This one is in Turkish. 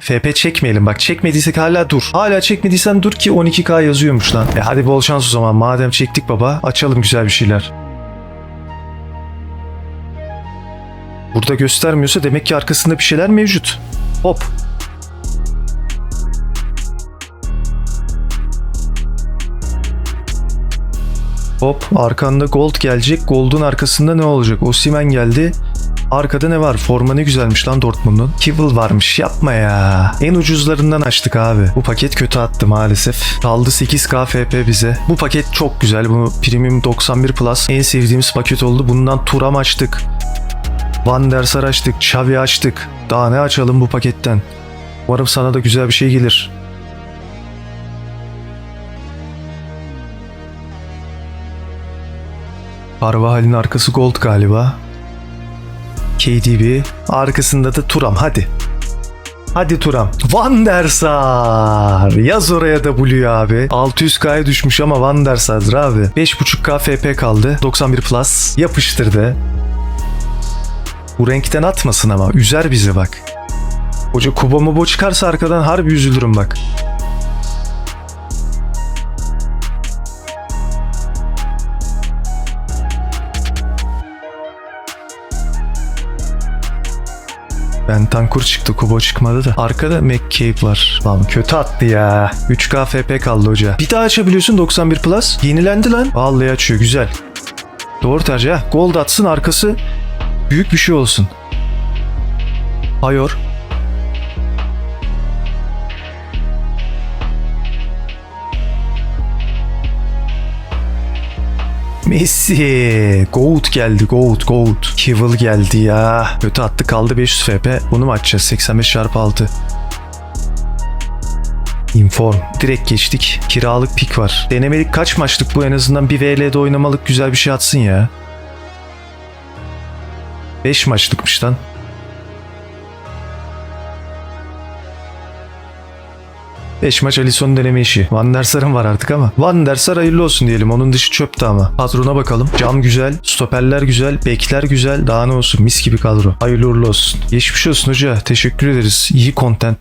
FP çekmeyelim bak çekmediysek hala dur. Hala çekmediysen dur ki 12k yazıyormuş lan. E hadi bol şans o zaman madem çektik baba açalım güzel bir şeyler. Burada göstermiyorsa demek ki arkasında bir şeyler mevcut. Hop. Hop arkanda gold gelecek. Gold'un arkasında ne olacak? Osimen geldi. Arkada ne var? Forma ne güzelmiş lan Dortmund'un. Kibble varmış yapma ya. En ucuzlarından açtık abi. Bu paket kötü attı maalesef. Kaldı 8K FP bize. Bu paket çok güzel. Bu Premium 91 Plus en sevdiğimiz paket oldu. Bundan Turam açtık. Van der Sar açtık. Xavi açtık. Daha ne açalım bu paketten? Umarım sana da güzel bir şey gelir. Carvajal'in arkası gold galiba. KDB. Arkasında da Turam. Hadi. Hadi Turam. Van der Sar. Yaz oraya W abi. 600K'ya düşmüş ama Van der Sar'dır abi. 5.5K FP kaldı. 91 Plus. Yapıştırdı. Bu renkten atmasın ama. Üzer bizi bak. Hoca Kubo Mubo çıkarsa arkadan harbi üzülürüm bak. Bentancur çıktı, Kubo çıkmadı da. Arkada McCabe var. Lan kötü attı ya. 3K FP kaldı hoca. Bir daha açabiliyorsun 91 Plus. Yenilendi lan. Vallahi açıyor güzel. Doğru tercih. Gold atsın arkası büyük bir şey olsun. Hayor. Messi. Goat geldi. Goat. Goat. Kivil geldi ya. Kötü attı kaldı 500 FP. Bunu mu açacağız? 85 çarpı 6. Inform. Direkt geçtik. Kiralık pik var. Denemelik kaç maçlık bu en azından bir VL'de oynamalık güzel bir şey atsın ya. 5 maçlıkmış lan. 5 maç Alisson deneme işi. Van der Sar'ın var artık ama. Van der Sar hayırlı olsun diyelim. Onun dışı çöptü ama. Kadrona bakalım. Cam güzel. Stoperler güzel. Bekler güzel. Daha ne olsun. Mis gibi kadro. Hayırlı uğurlu olsun. Geçmiş olsun hoca. Teşekkür ederiz. İyi contentti.